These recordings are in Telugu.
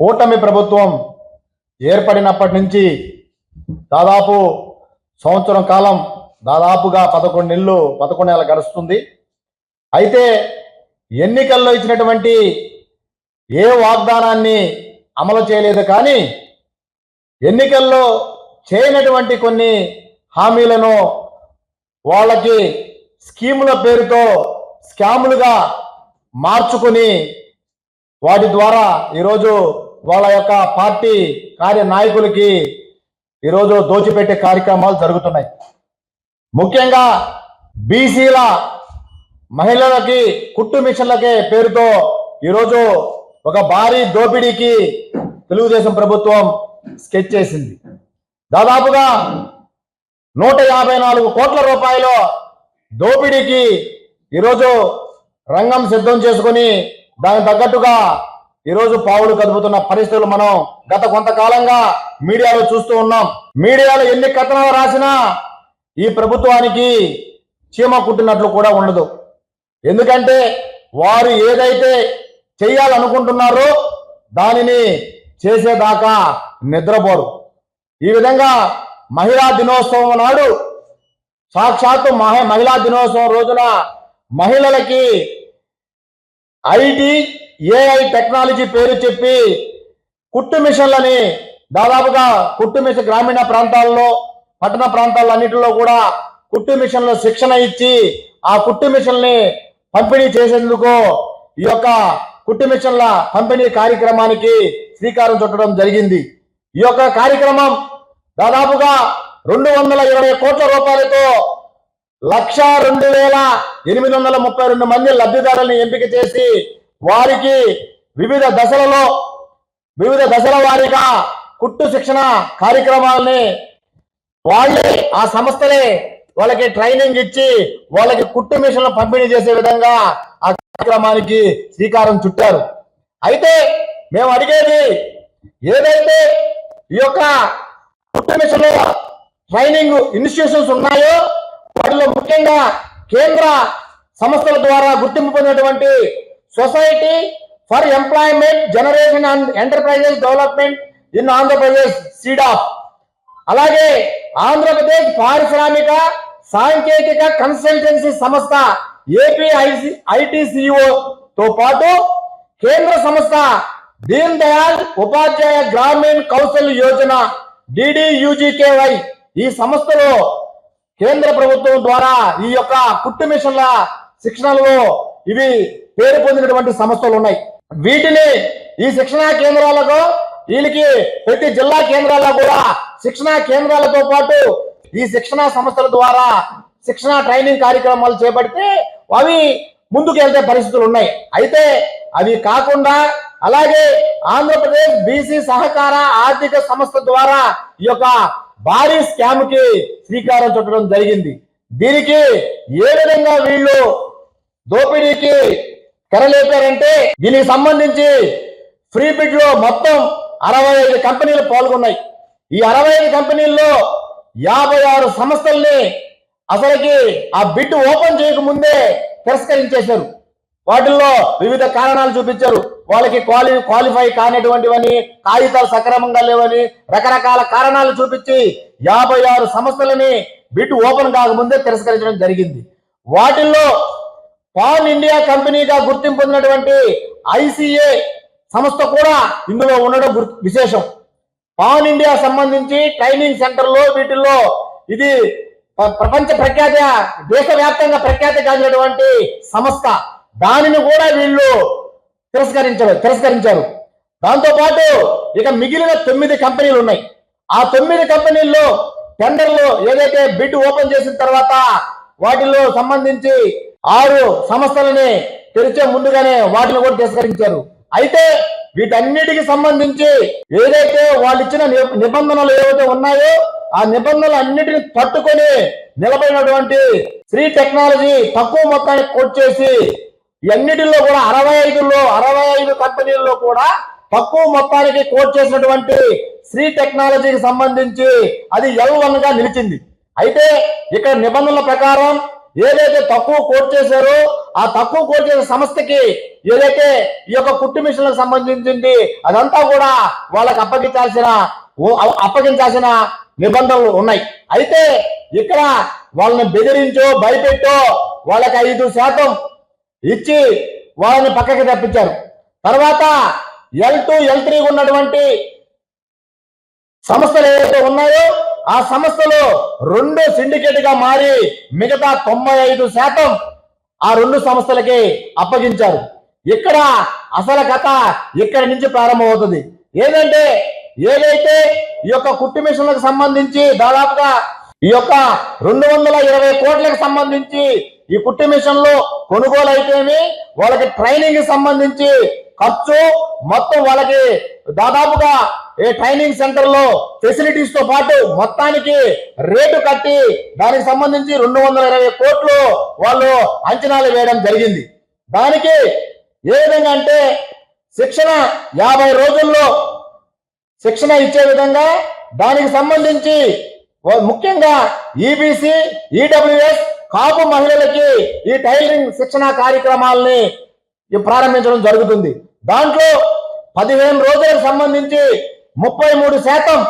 కూటమి ప్రభుత్వం ఏర్పడినప్పటి నుంచి దాదాపు సంవత్సరం కాలం దాదాపుగా పదకొండు నెలలు పదకొండు నెలలు గడుస్తుంది. అయితే ఎన్నికల్లో ఇచ్చినటువంటి ఏ వాగ్దానాన్ని అమలు చేయలేదు కానీ ఎన్నికల్లో చేయనటువంటి కొన్ని హామీలను వాళ్ళకి స్కీముల పేరుతో స్కాములుగా మార్చుకుని వాటి ద్వారా ఈరోజు వాళ్ళ యొక్క పార్టీ కార్యనాయకులకి ఈరోజు దోచిపెట్టే కార్యక్రమాలు జరుగుతున్నాయి. ముఖ్యంగా బీసీల మహిళలకి కుట్టు మిషన్లకే పేరుతో ఈరోజు ఒక భారీ దోపిడీకి తెలుగుదేశం ప్రభుత్వం స్కెచ్ చేసింది. దాదాపుగా నూట యాభై నాలుగు కోట్ల రూపాయలు దోపిడీకి ఈరోజు రంగం సిద్ధం చేసుకుని దానికి తగ్గట్టుగా ఈరోజు పావులు కదుపుతున్న పరిస్థితులు మనం గత కొంతకాలంగా మీడియాలో చూస్తూ ఉన్నాం. మీడియాలో ఎన్ని కథనాలు రాసినా ఈ ప్రభుత్వానికి చీమ కుట్టినట్లు కూడా ఉండదు. ఎందుకంటే వారు ఏదైతే చేయాలనుకుంటున్నారో దానిని చేసేదాకా నిద్రపోరు. ఈ విధంగా మహిళా దినోత్సవం నాడు సాక్షాత్తు మహ- మహిళా దినోత్సవం రోజున మహిళలకి ఐటీ ఏఐ టెక్నాలజీ పేరు చెప్పి కుట్టు మిషన్లని దాదాపుగా కుట్టు మిషన్ గ్రామీణ ప్రాంతాల్లో పట్టణ ప్రాంతాల్లో అన్నిటిలో కూడా కుట్టు మిషన్లో శిక్షణ ఇచ్చి ఆ కుట్టు మిషన్ని పంపిణీ చేసేందుకు ఈ యొక్క కుట్టు మిషన్ల పంపిణీ కార్యక్రమానికి శ్రీకారం చుట్టడం జరిగింది. ఈ యొక్క కార్యక్రమం దాదాపుగా రెండు వందల ఇరవై కోట్ల రూపాయలతో లక్ష రెండు వేల ఎనిమిది వందల ముప్పై రెండు మంది లబ్ధిదారులను ఎంపిక చేసి వారికి వివిధ దశలలో వివిధ దశల వారిగా కుట్టు శిక్షణ కార్యక్రమాలని వాళ్ళే ఆ సంస్థలే వాళ్ళకి ట్రైనింగ్ ఇచ్చి వాళ్ళకి కుట్టు మిషన్లు పంపిణీ చేసే విధంగా ఆ కార్యక్రమానికి శ్రీకారం చుట్టారు. అయితే మేము అడిగేది ఏదైతే ఈ యొక్క కుట్టు మిషన్ ట్రైనింగ్ ఇన్స్టిట్యూషన్స్ ఉన్నాయో వాటిలో ముఖ్యంగా కేంద్ర సంస్థల ద్వారా గుర్తింపు పొందినటువంటి society for employment generation and enterprises development in Andhra Pradesh SEEDAP. అలాగే ఆంధ్రప్రదేశ్ పారిశ్రామిక సాంకేతిక కన్సల్టెన్సీ సంస్థ ఏపీఐసి ఐటీసీఓ తో పాటు కేంద్ర సంస్థ దీన్ దయాళ్ ఉపాధ్యాయ గ్రామీణ కౌశల్ యోజన డిడియుజికేవై. ఈ సంస్థలో కేంద్ర ప్రభుత్వం ద్వారా ఈ యొక్క కుట్టు మిషన్ల శిక్షణలో ఇవి పేరు పొందినటువంటి సంస్థలు ఉన్నాయి. వీటిని ఈ శిక్షణా కేంద్రాలకు వీళ్ళకి ప్రతి జిల్లా కేంద్రాల్లో కూడా శిక్షణా కేంద్రాలతో పాటు ఈ శిక్షణా సంస్థల ద్వారా శిక్షణ ట్రైనింగ్ కార్యక్రమాలు చేపడితే అవి ముందుకు వెళ్తే పరిస్థితులు ఉన్నాయి. అయితే అవి కాకుండా అలాగే ఆంధ్రప్రదేశ్ బీసీ సహకార ఆర్థిక సంస్థ ద్వారా ఈ యొక్క భారీ స్కామ్కి శ్రీకారం చుట్టడం జరిగింది. దీనికి ఏ విధంగా వీళ్ళు దోపిడీకి తెరలేపారంటే దీనికి సంబంధించి ఫ్రీ బిడ్లో మొత్తం అరవై ఐదు కంపెనీలు పాల్గొన్నాయి. ఈ అరవై ఐదు కంపెనీల్లో యాభై ఆరు సంస్థల్ని అసలుకి ఆ బిడ్ ఓపెన్ చేయకముందే తిరస్కరించేశారు. వాటిల్లో వివిధ కారణాలు చూపించారు. వాళ్ళకి క్వాలి క్వాలిఫై కానిటువంటివని కాగితాలు సక్రమంగా లేవని రకరకాల కారణాలు చూపించి యాభై ఆరు సంస్థలని బిడ్ ఓపెన్ కాకముందే తిరస్కరించడం జరిగింది. వాటిల్లో పాన్ ఇండియా కంపెనీగా గుర్తింపు పొందినటువంటి ఐసిఏ సంస్థ కూడా ఇందులో ఉండడం విశేషం. పాన్ ఇండియా సంబంధించి ట్రైనింగ్ సెంటర్లో వీటిల్లో ఇది ప్రపంచ ప్రఖ్యాత దేశవ్యాప్తంగా ప్రఖ్యాతి కాదినటువంటి సంస్థ. దానిని కూడా వీళ్ళు తిరస్కరించారు. తిరస్కరించారు దాంతోపాటు ఇక మిగిలిన తొమ్మిది కంపెనీలు ఉన్నాయి. ఆ తొమ్మిది కంపెనీల్లో టెండర్లు ఏదైతే బిడ్ ఓపెన్ చేసిన తర్వాత వాటిలో సంబంధించి ఆరు సంస్థలని తెరిచే ముందుగానే వాటిని కూడా తిరస్కరించారు. అయితే వీటన్నిటికి సంబంధించి ఏదైతే వాళ్ళు ఇచ్చిన ని- నిబంధనలు ఏవైతే ఉన్నాయో ఆ నిబంధనలు అన్నిటిని తట్టుకొని నిలబడినటువంటి శ్రీ టెక్నాలజీ తక్కువ మొత్తానికి కోట్ చేసి ఇవన్నిటిలో కూడా అరవై ఐదులో అరవై ఐదు కంపెనీల్లో కూడా తక్కువ మొత్తానికి కోట్ చేసినటువంటి శ్రీ టెక్నాలజీకి సంబంధించి అది ఎల్ వన్గా నిలిచింది. అయితే ఇక్కడ నిబంధనల ప్రకారం ఏదైతే తక్కువ కోట్ చేశారో ఆ తక్కువ కోట్ చేసిన సంస్థకి ఏదైతే ఈ యొక్క కుట్టు మిషన్లకు సంబంధించింది అదంతా కూడా వాళ్ళకి అప్పగించాల్సిన అప్పగించాల్సిన నిబంధనలు ఉన్నాయి. అయితే ఇక్కడ వాళ్ళని బెదిరించో భయపెట్టో వాళ్ళకి ఐదు శాతం ఇచ్చి వాళ్ళని పక్కకి తప్పించారు. తర్వాత ఎల్ టూ ఎల్ త్రీ ఉన్నటువంటి సంస్థలు ఏవైతే ఉన్నాయో ఆ సంస్థలు రెండు సిండికేట్గా మారి మిగతా తొంభై ఐదు శాతం ఆ రెండు సంస్థలకి అప్పగించారు. ఇక్కడ అసలు కథ ఇక్కడి నుంచి ప్రారంభమవుతుంది. ఏంటంటే ఏదైతే ఈ యొక్క కుట్టు మిషన్లకు సంబంధించి దాదాపుగా ఈ యొక్క రెండు వందల ఇరవై కోట్లకు సంబంధించి ఈ కుట్టు మిషన్లు కొనుగోలు అయితేమి వాళ్ళకి ట్రైనింగ్ సంబంధించి ఖర్చు మొత్తం వాళ్ళకి దాదాపుగా ఏ ట్రైనింగ్ సెంటర్లో ఫెసిలిటీస్తో పాటు మొత్తానికి రేటు కట్టి దానికి సంబంధించి రెండు వందల ఇరవై కోట్లు వాళ్ళు అంచనాలు వేయడం జరిగింది. దానికి ఏ విధంగా అంటే శిక్షణ యాభై రోజుల్లో శిక్షణ ఇచ్చే విధంగా దానికి సంబంధించి ముఖ్యంగా ఈబీసీ ఈడబ్ల్యూఎస్ కాపు మహిళలకి ఈ టైలరింగ్ శిక్షణ కార్యక్రమాలని ప్రారంభించడం జరుగుతుంది. దాంట్లో పదిహేను రోజులకు సంబంధించి ముప్పై మూడు శాతం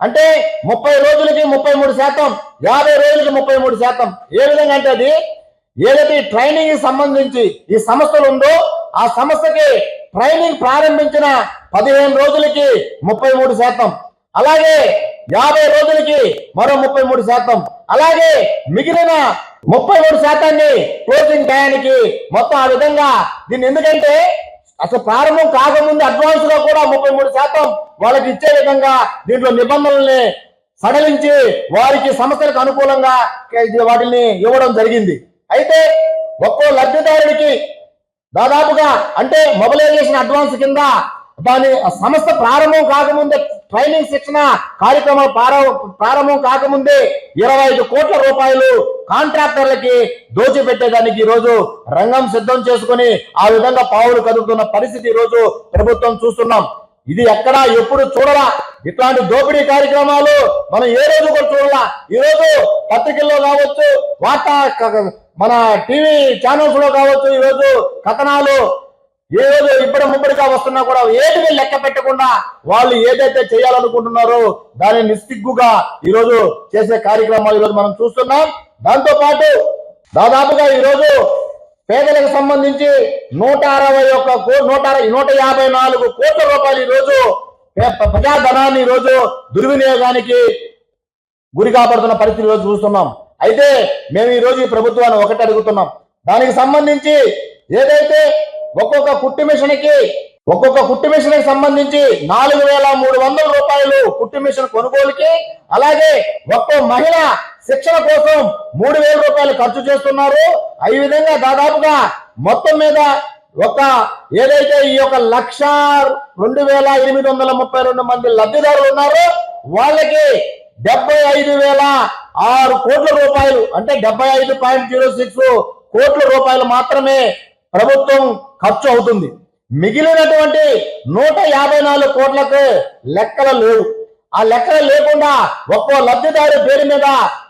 అంటే ముప్పై రోజులకి ముప్పై మూడు శాతం యాభై రోజులకి ముప్పై మూడు శాతం. ఏ విధంగా అంటే అది? ఏదైతే ట్రైనింగ్ సంబంధించి ఈ సంస్థలు ఉందో ఆ సంస్థకి ట్రైనింగ్ ప్రారంభించిన పదిహేను రోజులకి ముప్పై మూడు శాతం. అలాగే యాభై రోజులకి మరో ముప్పై మూడు శాతం. అలాగే మిగిలిన ముప్పై మూడు శాతాన్ని క్లోజింగ్ టయానికి మొత్తం ఆ విధంగా. దీన్ని ఎందుకంటే అసలు ప్రారంభం కాకముందు అడ్వాన్స్గా కూడా ముప్పై మూడు శాతం వాళ్ళకి ఇచ్చే విధంగా దీంట్లో నిబంధనల్ని సడలించి వారికి సమస్యలకు అనుకూలంగా ఇది వాటిని ఇవ్వడం జరిగింది. అయితే ఒక్కో లబ్ధిదారుడికి దాదాపుగా అంటే మొబిలైజేషన్ అడ్వాన్స్ కింద దాని సంస్థ ప్రారంభం కాకముందే ట్రైనింగ్ శిక్షణ కార్యక్రమం ప్రారంభం కాకముందే ఇరవై ఐదు కోట్ల రూపాయలు కాంట్రాక్టర్లకి దోచిపెట్టేదానికి ఈరోజు రంగం సిద్ధం చేసుకుని ఆ విధంగా పావులు కదుపుతున్న పరిస్థితి ఈరోజు రోజు ప్రభుత్వం చూస్తున్నాం. ఇది ఎక్కడా ఎప్పుడు చూడరా ఇట్లాంటి దోపిడీ కార్యక్రమాలు మనం ఏ రోజు కూడా చూడలా. ఈ రోజు పత్రికల్లో కావచ్చు వార్తా మన టీవీ ఛానల్స్లో కావచ్చు ఈరోజు కథనాలు ఏ రోజు ఇప్పుడు ముప్పటిగా వస్తున్నా కూడా ఏటిని లెక్క పెట్టకుండా వాళ్ళు ఏదైతే చేయాలనుకుంటున్నారో దాన్ని నిస్తిగ్గుగా ఈరోజు చేసే కార్యక్రమాలు ఈరోజు మనం చూస్తున్నాం. దాంతో పాటు దాదాపుగా ఈరోజు పేదలకు సంబంధించి నూట అరవై ఒక్క నూట అరవై నూట యాభై నాలుగు కోట్ల రూపాయలు ఈరోజు రోజు ప్రజాధనాన్ని ఈరోజు రోజు దుర్వినియోగానికి గురి కాబడుతున్న పరిస్థితి ఈరోజు రోజు చూస్తున్నాం. అయితే మేము ఈరోజు ఈ ప్రభుత్వాన్ని ఒకటి అడుగుతున్నాం. దానికి సంబంధించి ఏదైతే ఒక్కొక్క కుట్టు మిషన్కి ఒక్కొక్క కుట్టు మిషన్ సంబంధించి నాలుగు వేల మూడు వందల రూపాయలు కుట్టు మిషన్ కొనుగోలుకి అలాగే ఒక్కో మహిళ శిక్షణ కోసం మూడు వేల రూపాయలు ఖర్చు చేస్తున్నారు. ఈ విధంగా దాదాపుగా మొత్తం మీద ఒక ఏదైతే ఈ యొక్క లక్ష రెండు వేల ఎనిమిది వందల ముప్పై రెండు మంది లబ్ధిదారులు ఉన్నారో వాళ్ళకి డెబ్బై ఐదు వేల ఆరు కోట్ల రూపాయలు అంటే డెబ్బై ఐదు పాయింట్ జీరో సిక్స్ కోట్ల రూపాయలు మాత్రమే ప్రభుత్వం ఖర్చు అవుతుంది. మిగిలినటువంటి నూట యాభై నాలుగు కోట్లకు లెక్కలు లేవు. ఆ లెక్కలు లేకుండా ఒక్కో లబ్ధిదారు పేరు మీద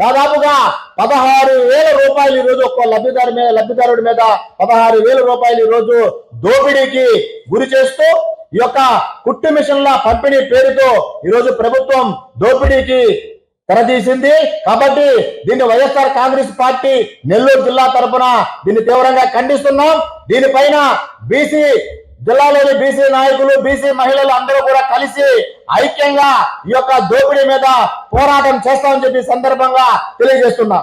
దాదాపుగా పదహారు వేల రూపాయలు ఈ రోజు ఒక్కో లబ్ధిదారు మీద లబ్ధిదారుడి మీద పదహారు వేల రూపాయలు ఈరోజు రోజు దోపిడీకి గురి చేస్తూ ఈ యొక్క కుట్టు మిషన్ల పంపిణీ పేరుతో ఈరోజు ప్రభుత్వం దోపిడీకి తెరదీసింది కాబట్టి దీన్ని వైఎస్ఆర్ కాంగ్రెస్ పార్టీ నెల్లూరు జిల్లా తరపున దీన్ని తీవ్రంగా ఖండిస్తున్నాం. దీనిపైన బీసీ జిల్లాలోని బీసీ నాయకులు బీసీ మహిళలు అందరూ కూడా కలిసి ఐక్యంగా ఈ యొక్క దోపిడీ మీద పోరాటం చేస్తామని చెప్పి సందర్భంగా తెలియజేస్తున్నాం.